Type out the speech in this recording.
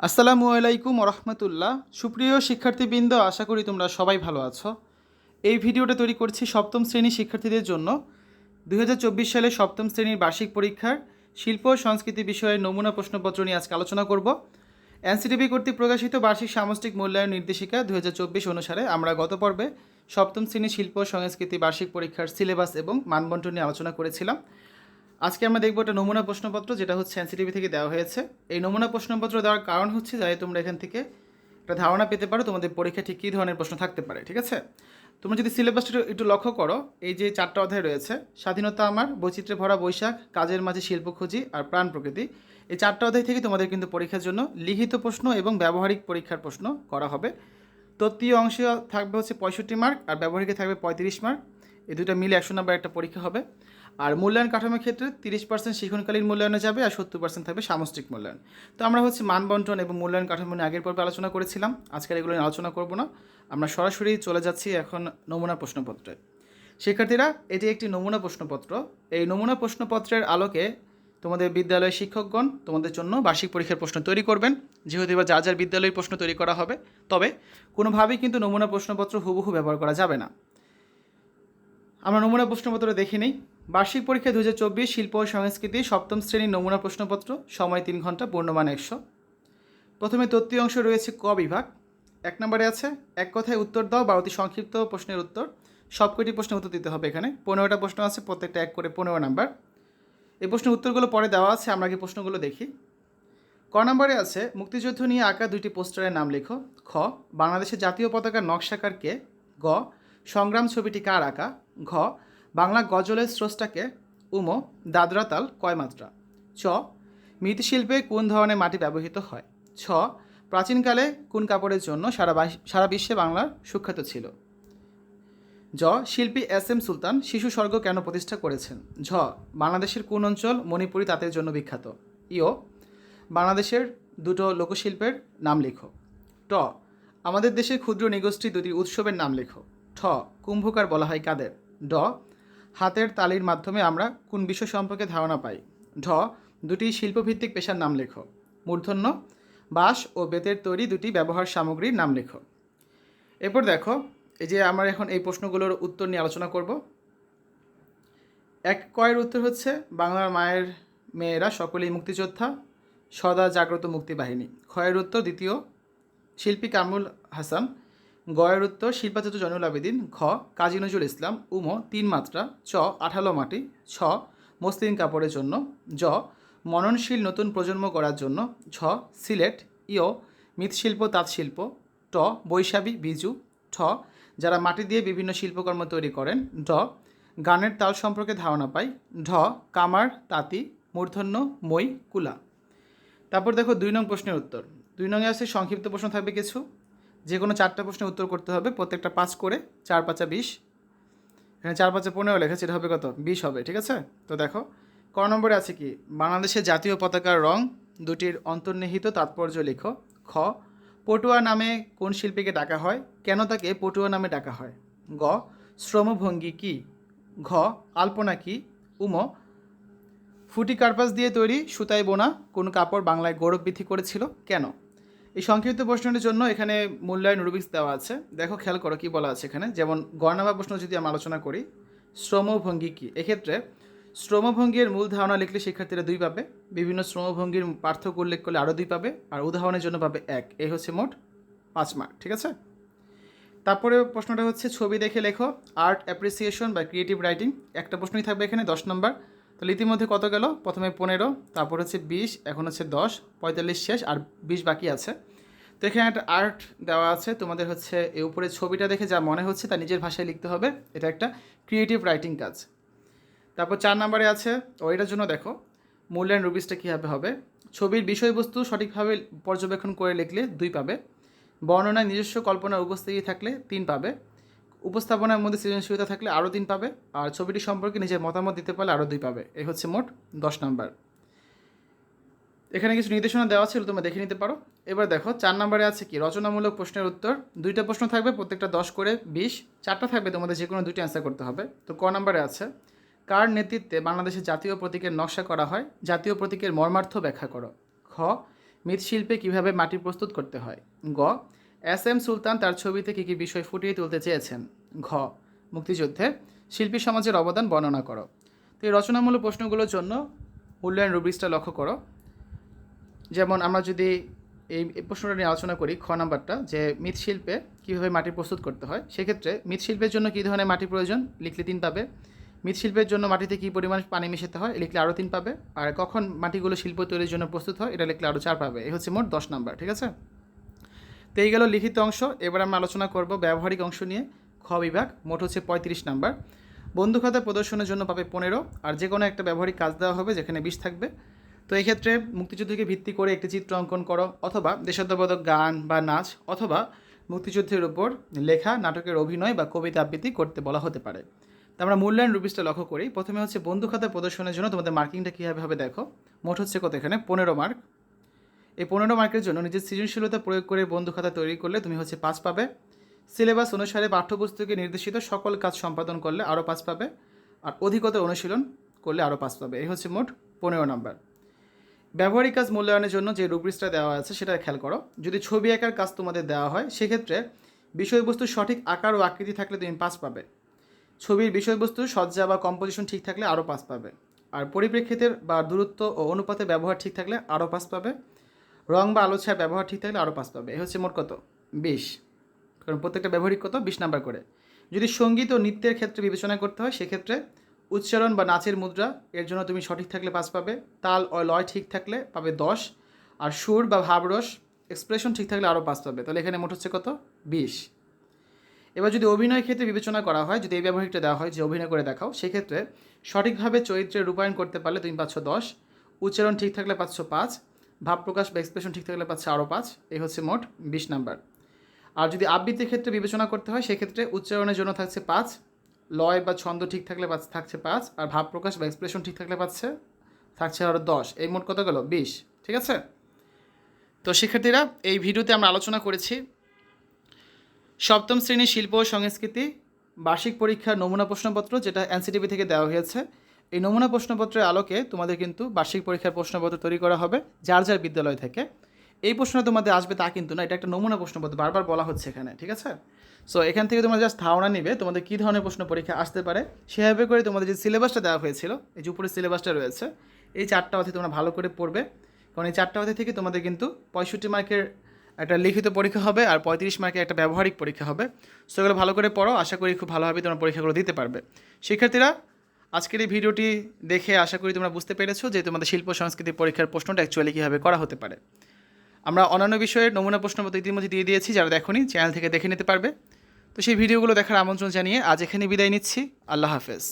আসসালামু আলাইকুম রহমতুল্লাহ সুপ্রিয় শিক্ষার্থীবৃন্দ, আশা করি তোমরা সবাই ভালো আছো। এই ভিডিওটা তৈরি করছি সপ্তম শ্রেণির শিক্ষার্থীদের জন্য। দু হাজার চব্বিশ সালে সপ্তম শ্রেণির বার্ষিক পরীক্ষার শিল্প ও সংস্কৃতি বিষয়ের নমুনা প্রশ্নপত্র নিয়ে আজকে আলোচনা করব। এনসিটিভি কর্তৃক প্রকাশিত বার্ষিক সামষ্টিক মূল্যায়ন নির্দেশিকা দুই হাজার চব্বিশ অনুসারে আমরা গত পর্বে সপ্তম শ্রেণির শিল্প সংস্কৃতি বার্ষিক পরীক্ষার সিলেবাস এবং মানবন্টন নিয়ে আলোচনা করেছিলাম। আজকে আমরা দেখব একটা নমুনা প্রশ্নপত্র, যেটা হচ্ছে এনসিটিভি থেকে দেওয়া হয়েছে। এই নমুনা প্রশ্নপত্র দেওয়ার কারণ হচ্ছে যাতে তোমরা এখান থেকে একটা ধারণা পেতে পারো, তোমাদের পরীক্ষা ঠিক কী ধরনের প্রশ্ন থাকতে পারে, ঠিক আছে? তোমরা যদি সিলেবাসটা একটু- লক্ষ্য করো, এই যে চারটা অধ্যায় রয়েছে, স্বাধীনতা আমার, বৈচিত্র্যে ভরা বৈশাখ, কাজের মাঝে শিল্প খুঁজি আর প্রাণ প্রকৃতি। এই চারটা অধ্যায় থেকে তোমাদের কিন্তু পরীক্ষার জন্য লিখিত প্রশ্ন এবং ব্যবহারিক পরীক্ষার প্রশ্ন করা হবে। তত্ত্বীয় অংশে থাকবে হচ্ছে পঁয়ষট্টি মার্ক আর ব্যবহারিকে থাকবে পঁয়ত্রিশ মার্ক। এই দুটো মিলে একশো নাম্বার একটা পরীক্ষা হবে। আর মূল্যায়ন কাঠামোর ক্ষেত্রে তিরিশ পার্সেন্ট শিক্ষণকালীন মূল্যায়নে যাবে আর সত্তর পার্সেন্ট থাকবে সামষ্টিক মূল্যায়ন। তো আমরা হচ্ছে মানবন্টন এবং মূল্যায়ন কাঠামো নিয়ে আগের পর্বে আলোচনা করেছিলাম। আজকের এগুলো নিয়ে আলোচনা করব না। আমরা সরাসরি চলে যাচ্ছি এখন নমুনা প্রশ্নপত্রে। শিক্ষার্থীরা, এটি একটি নমুনা প্রশ্নপত্র। এই নমুনা প্রশ্নপত্রের আলোকে তোমাদের বিদ্যালয়ের শিক্ষকগণ তোমাদের জন্য বার্ষিক পরীক্ষার প্রশ্ন তৈরি করবেন। যেহেতু এবার যা যার বিদ্যালয়ের প্রশ্ন তৈরি করা হবে। তবে কোনোভাবেই কিন্তু নমুনা প্রশ্নপত্র হুবহু ব্যবহার করা যাবে না। আমরা নমুনা প্রশ্নপত্র দেখে নিই। বার্ষিক পরীক্ষা দু হাজার চব্বিশ শিল্প ও সংস্কৃতি সপ্তম শ্রেণির নমুনা প্রশ্নপত্র, সময় তিন ঘণ্টা, পূর্ণমান একশো। প্রথমে তত্ত্বীয় অংশ রয়েছে ক বিভাগ। এক নম্বরে আছে, এক কথায় উত্তর দাও বা অতি সংক্ষিপ্ত প্রশ্নের উত্তর। সবকটি প্রশ্নের উত্তর দিতে হবে এখানে। পনেরোটা প্রশ্ন আছে, প্রত্যেকটা এক করে পনেরো নাম্বার। এই প্রশ্নের উত্তরগুলো পরে দেওয়া আছে, আমরা আগে প্রশ্নগুলো দেখি। ক নম্বরে আছে, মুক্তিযুদ্ধ নিয়ে আঁকা দুইটি পোস্টারের নাম লেখো। খ, বাংলাদেশের জাতীয় পতাকার নকশাকার কে? গ, সংগ্রাম ছবিটি কার আঁকা? ঘ বাংলা গজলের স্রষ্টাকে উম দাদরা তাল কয় মাত্রা চ মৃৎশিল্পে কোন ধরনের মাটি ব্যবহৃত হয়? ছ, প্রাচীনকালে কোন কাপড়ের জন্য সারা সারা বিশ্বে বাংলার সুখ্যাত ছিল? জ, শিল্পী এস এম সুলতান শিশু স্বর্গ কেন প্রতিষ্ঠা করেছেন? ঝ, বাংলাদেশের কোন অঞ্চল মণিপুরি তাঁতের জন্য বিখ্যাত? ইও বাংলাদেশের দুটো লোকশিল্পের নাম লেখো। ট, আমাদের দেশের ক্ষুদ্র নিগোষ্ঠী দুটি উৎসবের নাম লেখো। ঠ, কুম্ভকার বলা হয় কাদের? ড হাতের তালির মাধ্যমে আমরা কোন বিষয় সম্পর্কে ধারণা পাই? ঢ, দুটি শিল্পভিত্তিক পেশার নাম লেখো। মূর্ধন্য, বাঁশ ও বেতের তৈরি দুটি ব্যবহার সামগ্রীর নাম লেখো। এরপর দেখো, এই যে আমরা এখন এই প্রশ্নগুলোর উত্তর নিয়ে আলোচনা করব। এক কয়ের উত্তর হচ্ছে, বাংলার মায়ের মেয়েরা সকলেই মুক্তিযোদ্ধা, সদা জাগ্রত মুক্তি বাহিনী ক্ষয়ের উত্তর দ্বিতীয়, শিল্পী কামরুল হাসান। গয়ের উত্তর শিল্পাচার্য জয়নুল আবেদিন ঘ কাজী নজরুল ইসলাম, উম, তিন মাত্রা, চ, আঠালো মাটি, ছ, মসলিন কাপড়ের জন্য, জ, মননশীল নতুন প্রজন্ম করার জন্য, ঝ, সিলেট ইয় মৃৎশিল্প, তাঁতশিল্প, ট, বৈশাখী, বিজু, ঠ, যারা মাটি দিয়ে বিভিন্ন শিল্পকর্ম তৈরি করেন, ড, গানের তাল সম্পর্কে ধারণা পাই, ঢ, কামার, তাঁতি, মূর্ধন্য, মই, কুলা। তারপর দেখো দুই নং প্রশ্নের উত্তর। দুই নংয়ে আছে সংক্ষিপ্ত প্রশ্ন থাকবে কিছু। যে কোনো চারটা প্রশ্নের উত্তর করতে হবে, প্রত্যেকটা পাঁচ করে, চার পাঁচা বিশ। এখানে চার পাঁচা পনেরো লেখা, সেটা হবে কত? বিশ হবে, ঠিক আছে? তো দেখো, ক নম্বরে আছে কি? বাংলাদেশের জাতীয় পতাকার রং, দুটির অন্তর্নিহিত তাৎপর্য লেখো। খ, পটুয়া নামে কোন শিল্পীকে ডাকা হয়? কেন তাকে পটুয়া নামে ডাকা হয়? গ, শ্রমভঙ্গি কি? ঘ, আলপনা কি? উম, ফুটি কার্পাস দিয়ে তৈরি সুতায় বোনা, কোন কাপড় বাংলায় গৌরব বৃদ্ধি করেছিল? কেন? এই সংক্ষিপ্ত প্রশ্নটির জন্য এখানে মূল্যায়ন রুবিক্স দেওয়া আছে। দেখো, খেয়াল করো কি বলা আছে এখানে। যেমন, গণনামা প্রশ্ন যদি আমি আলোচনা করি, শ্রমভঙ্গি কী? এক্ষেত্রে শ্রমভঙ্গির মূল ধারণা লিখলে শিক্ষার্থীরা দুই পাবে। বিভিন্ন শ্রমভঙ্গির পার্থক্য উল্লেখ করলে আরও দুই পাবে, আর উদাহরণের জন্য পাবে এক। এই হচ্ছে মোট পাঁচ মার্ক ঠিক আছে? তারপরে প্রশ্নটা হচ্ছে, ছবি দেখে লেখো আর্ট অ্যাপ্রিসিয়েশন বা ক্রিয়েটিভ রাইটিং একটা প্রশ্নই থাকবে এখানে, দশ নম্বর তাহলে ইতিমধ্যে কত গেল? প্রথমে পনেরো, তারপর হচ্ছে বিশ, এখন হচ্ছে দশ, পঁয়তাল্লিশ শেষ, আর বিশ বাকি আছে। তো এখানে একটা আর্ট দেওয়া আছে, তোমাদের হচ্ছে এ উপরে ছবিটা দেখে যা মনে হচ্ছে তা নিজের ভাষায় লিখতে হবে। এটা একটা ক্রিয়েটিভ রাইটিং কাজ। তারপর চার নাম্বারে আছে ওইটার জন্য দেখো, মূল্যায়ন রুবিসটা কীভাবে হবে? ছবির বিষয়বস্তু সঠিকভাবে পর্যবেক্ষণ করে লিখলে দুই পাবে। বর্ণনায় নিজস্ব কল্পনার উপস্থিতি থাকলে তিন পাবে। উপস্থাপনার মধ্যে সৃজনশীলতা থাকলে আরও তিন পাবে, আর ছবিটি সম্পর্কে নিজের মতামত দিতে পারলে আরও দুই পাবে। এই হচ্ছে মোট দশ নাম্বার। এখানে কিছু নির্দেশনা দেওয়া ছিল তোমরা দেখে নিতে পারো। এবার দেখো, চার নম্বরে আছে কি? রচনামূলক প্রশ্নের উত্তর। দুইটা প্রশ্ন থাকবে, প্রত্যেকটা দশ করে বিশ। চারটা থাকবে, তোমাদের যে কোনো দুটি অ্যান্সার করতে হবে। তো ক নম্বরে আছে, কার নেতৃত্বে বাংলাদেশের জাতীয় প্রতীকের নকশা করা হয়? জাতীয় প্রতীকের মর্মার্থ ব্যাখ্যা করো। খ, মৃৎশিল্পে কীভাবে মাটি প্রস্তুত করতে হয়? গ এস এম সুলতান তার ছবিতে কী কী বিষয় ফুটিয়ে তুলতে চেয়েছেন? ঘ, মুক্তিযুদ্ধে শিল্পী সমাজের অবদান বর্ণনা করো। তো এই রচনামূলক প্রশ্নগুলোর জন্য মূল্যায়ন রুব্রিক্সটা লক্ষ্য করো। যেমন আমরা যদি এই প্রশ্নটা নিয়ে আলোচনা করি, খ নাম্বারটা, যে মৃৎশিল্পে কীভাবে মাটি প্রস্তুত করতে হয়, সেক্ষেত্রে মৃৎশিল্পের জন্য কী ধরনের মাটি প্রয়োজন? লিখলে তিন পাবে। মৃৎশিল্পের জন্য মাটিতে কী পরিমাণ পানি মেশাতে হয়? লিখলে আরও তিন পাবে। আর কখন মাটিগুলো শিল্প তৈরির জন্য প্রস্তুত হয়? এটা লিখলে আরও চার পাবে। এই হচ্ছে মোট দশ নাম্বার, ঠিক আছে? তো এই গেল লিখিত অংশ। এবার আমরা আলোচনা করব ব্যবহারিক অংশ নিয়ে। খ বিভাগ, মোট হচ্ছে পঁয়ত্রিশ নাম্বার। বন্ধু খাতা প্রদর্শনের জন্য পাবে পনেরো, আর যে কোনো একটা ব্যবহারিক কাজ দেওয়া হবে যেখানে বিশ থাকবে। তো এই ক্ষেত্রে মুক্তিযুদ্ধকে ভিত্তি করে একটি চিত্র অঙ্কন করো, অথবা দেশাত্মবোধক গান বা নাচ, অথবা মুক্তিযুদ্ধের উপর লেখা, নাটকের অভিনয় বা কবিতা আবৃত্তি করতে বলা হতে পারে। তো আমরা মূল্যায়ন রুপিসটা লক্ষ্য করি। প্রথমে হচ্ছে বন্ধু খাতা প্রদর্শনের জন্য তোমাদের মার্কিংটা কীভাবে হবে দেখো। মোট হচ্ছে কত এখানে? পনেরো মার্ক এই পনেরো মার্কের জন্য নিজের সৃজনশীলতা প্রয়োগ করে বন্ধু খাতা তৈরি করলে তুমি হচ্ছে পাঁচ পাবে। সিলেবাস অনুসারে পাঠ্যপুস্তকে নির্দেশিত সকল কাজ সম্পাদন করলে আরও পাঁচ পাবে আর অধিকতর অনুশীলন করলে আরও পাঁচ পাবে। এই হচ্ছে মোট পনেরো নাম্বার। ব্যবহারিক কাজ মূল্যায়নের জন্য যে রুব্রিক্সটা দেওয়া আছে সেটা খেয়াল করো। যদি ছবি আঁকার কাজ তোমাদের দেওয়া হয়, সেক্ষেত্রে বিষয়বস্তুর সঠিক আকার ও আকৃতি থাকলে তুমি পাঁচ পাবে। ছবির বিষয়বস্তু সজ্জা বা কম্পোজিশন ঠিক থাকলে আরও পাঁচ পাবে। আর পরিপ্রেক্ষিতের বা দূরত্ব ও অনুপাতে ব্যবহার ঠিক থাকলে আরও পাঁচ পাবে। রং বা আলো ছায়া ব্যবহার ঠিক থাকলে আরও পাঁচ পাবে। এ হচ্ছে মোট কত? বিশ। কারণ প্রত্যেকটা ব্যবহারিক কত? বিশ নাম্বার করে। যদি সংগীত ও নৃত্যের ক্ষেত্রে বিবেচনা করতে হয়, সেক্ষেত্রে উচ্চারণ বা নাচের মুদ্রা, এর জন্য তুমি সঠিক থাকলে পাঁচ পাবে। তাল ও লয় ঠিক থাকলে পাবে দশ। আর সুর বা ভাবরস এক্সপ্রেশন ঠিক থাকলে আরও পাঁচ পাবে। তাহলে এখানে মোট হচ্ছে কত? বিশ। এবার যদি অভিনয় ক্ষেত্রে বিবেচনা করা হয়, যদি এই ব্যবহারিকটা দেওয়া হয়, যে অভিনয় করে দেখাও, সেক্ষেত্রে সঠিকভাবে চরিত্রে রূপায়ণ করতে পারলে তুমি পাচ্ছ দশ। উচ্চারণ ঠিক থাকলে পাচ্ছ পাঁচ। ভাব প্রকাশ বা এক্সপ্রেশন ঠিক থাকলে পাচ্ছে আরও পাঁচ, এই হচ্ছে মোট বিশ নাম্বার। আর যদি আবৃত্তির ক্ষেত্রে বিবেচনা করতে হয়, সেক্ষেত্রে উচ্চারণের জন্য থাকছে পাঁচ, লয় বা ছন্দ ঠিক থাকলে থাকছে পাঁচ, আর ভাব প্রকাশ বা এক্সপ্রেশন ঠিক থাকলে পাচ্ছে, থাকছে আরও দশ, এই মোট কত গেল? বিশ, ঠিক আছে? তো শিক্ষার্থীরা, এই ভিডিওতে আমরা আলোচনা করেছি সপ্তম শ্রেণির শিল্প ও সংস্কৃতি, বার্ষিক পরীক্ষার নমুনা প্রশ্নপত্র, যেটা এনসিটিভি থেকে দেওয়া হয়েছে। এই নমুনা প্রশ্নপত্রের আলোকে তোমাদের কিন্তু বার্ষিক পরীক্ষার প্রশ্নপত্র তৈরি করা হবে, যার যার বিদ্যালয় থেকে। এই প্রশ্ন তোমাদের আসবে তা কিন্তু না, এটা একটা নমুনা প্রশ্নপত্র, বারবার বলা হচ্ছে এখানে, ঠিক আছে? সো এখান থেকে তোমরা জাস্ট ধারণা নিবে, তোমাদের কী ধরনের প্রশ্ন পরীক্ষা আসতে পারে, সেভাবে করে তোমাদের যে সিলেবাসটা দেওয়া হয়েছিল, এই যে উপরে সিলেবাসটা রয়েছে, এই চারটা অধ্যায় তোমরা ভালো করে পড়বে। কারণ এই চারটা অধ্যায় থেকে তোমাদের কিন্তু পঁয়ষট্টি মার্কের একটা লিখিত পরীক্ষা হবে আর পঁয়ত্রিশ মার্কের একটা ব্যবহারিক পরীক্ষা হবে। সো এগুলো ভালো করে পড়ো, আশা করি খুব ভালোভাবে তোমরা পরীক্ষাগুলো দিতে পারবে। শিক্ষার্থীরা আজকের এই ভিডিওটি দেখে আশা করি তোমরা বুঝতে পেরেছ যে তোমাদের শিল্প সংস্কৃতি পরীক্ষার প্রশ্নটা অ্যাকচুয়ালি কীভাবে করা হতে পারে। আমরা অন্যান্য বিষয়ের নমুনা প্রশ্ন প্রশ্নপত্র ইতিমধ্যে দিয়ে দিয়েছি, যারা দেখনি চ্যানেল থেকে দেখে নিতে পারবে। তো সেই ভিডিওগুলো দেখার আমন্ত্রণ জানিয়ে আজ এখানে বিদায় নিচ্ছি। আল্লাহ হাফেজ।